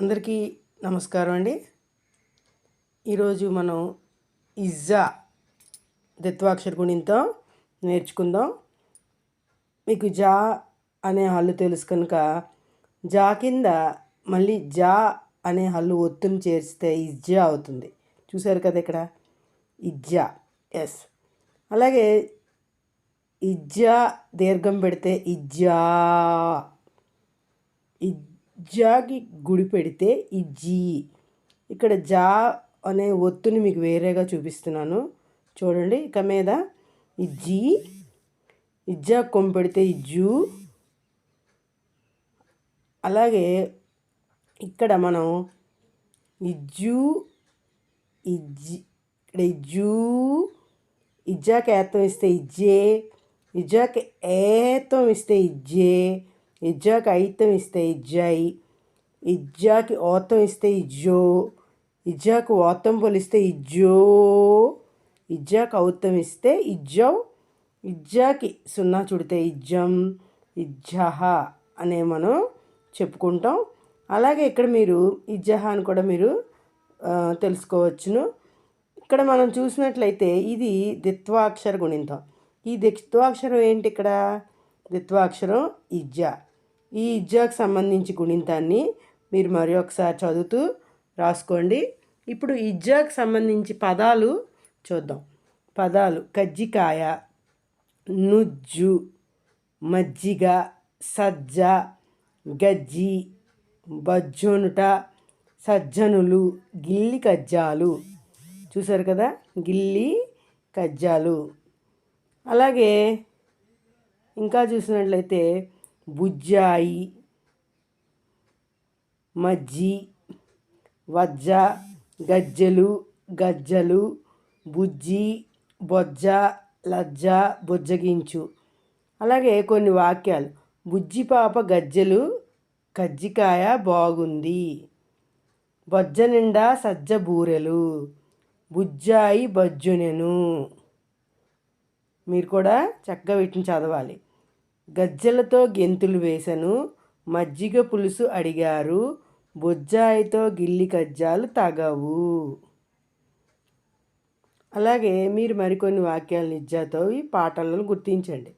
అందరికీ నమస్కారం అండి. ఈరోజు మనం ఇజ్జా దత్వాక్షర గుణింతో నేర్చుకుందాం. మీకు జా అనే హల్లు తెలుసు కనుక జా కింద మళ్ళీ జా అనే హల్లు ఒత్తును చేర్చితే ఇజ్జా అవుతుంది. చూసారు కదా ఇక్కడ? ఇజ్జా ఎస్. అలాగే ఇజ్జా దీర్ఘం పెడితే ఇజ్జా. ఇజ్ జాకి గుడి పెడితే ఈ జీ. ఇక్కడ జా అనే ఒత్తుని మీకు వేరేగా చూపిస్తున్నాను. చూడండి ఇక మీద ఈ జీ ఇజ్జా కొమ్ము పెడితే జూ. అలాగే ఇక్కడ మనం ఇజ్జు ఇజ్జి ఇక్కడ జూ ఇజ్జాకి ఏత్తం ఇస్తే ఇజ్జే ఇజ్జాకి ఏత్తం ఇస్తే ఇజ్జే ఇజ్జాకి ఐతం ఇస్తే ఇజ్జాయి ఇజ్జాకి ఓతం ఇస్తే ఇజ్జో ఇజ్జాకు ఓతం పోలిస్తే ఇజ్జో ఇజ్జాకు ఔతం ఇస్తే ఇజ్జం ఇజ్జాకి సున్నా చుడితే ఇజ్జం ఇజ్జహ అనే మనం చెప్పుకుంటాం. అలాగే ఇక్కడ మీరు ఇజ్జహ అని కూడా మీరు తెలుసుకోవచ్చును. ఇక్కడ మనం చూసినట్లయితే ఇది దిత్వాక్షర గుణింతం. ఈ దిత్వాక్షరం ఏంటి ఇక్కడ? దిత్వాక్షరం ఇజ్జా. ఈ ఇజ్జాకు సంబంధించి గుణింతాన్ని మీరు మరి ఒకసారి చదువుతూ రాసుకోండి. ఇప్పుడు ఇజ్జాకు సంబంధించి పదాలు చూద్దాం. పదాలు కజ్జికాయ నుజ్జు మజ్జిగ సజ్జ గజ్జి బజ్జోనుట సజ్జనులు గిల్లి కజ్జాలు. చూసారు కదా? గిల్లి కజ్జాలు. అలాగే ఇంకా చూసినట్లయితే బుజ్జాయి మజ్జి వజ్జ గజ్జలు గజ్జలు బుజ్జి బొజ్జ లజ్జ బుజ్జగించు. అలాగే కొన్ని వాక్యాలు. బుజ్జి పాప గజ్జలు కజ్జికాయ బాగుంది. బొజ్జ నిండా సజ్జ బూరెలు. బుజ్జాయి బజ్జునెను. మీరు కూడా చక్కగా వీటిని చదవాలి. గజ్జలతో గెంతులు వేశను మజ్జిగ పులుసు అడిగారు. బొజ్జాయితో గిల్లి కజ్జాలు తగవు. అలాగే మీరు మరికొన్ని వాక్యాలు నిజ్జాతో ఈ పాటలను గుర్తించండి.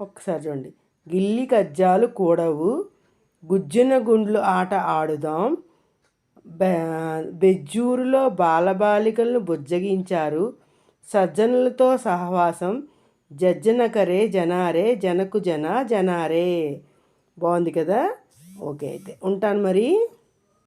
ఒక్కసారి చూడండి. గిల్లి కజ్జాలు కూడవు. గుజ్జున గుండ్లు ఆట ఆడుదాం. బెజ్జూరులో బాలబాలికలను బుజ్జగించారు. సజ్జనులతో సహవాసం. జజ్జనకరే జనారే జనకు జన జనారే. బాగుంది కదా? ఓకే అయితే ఉంటాను మరి.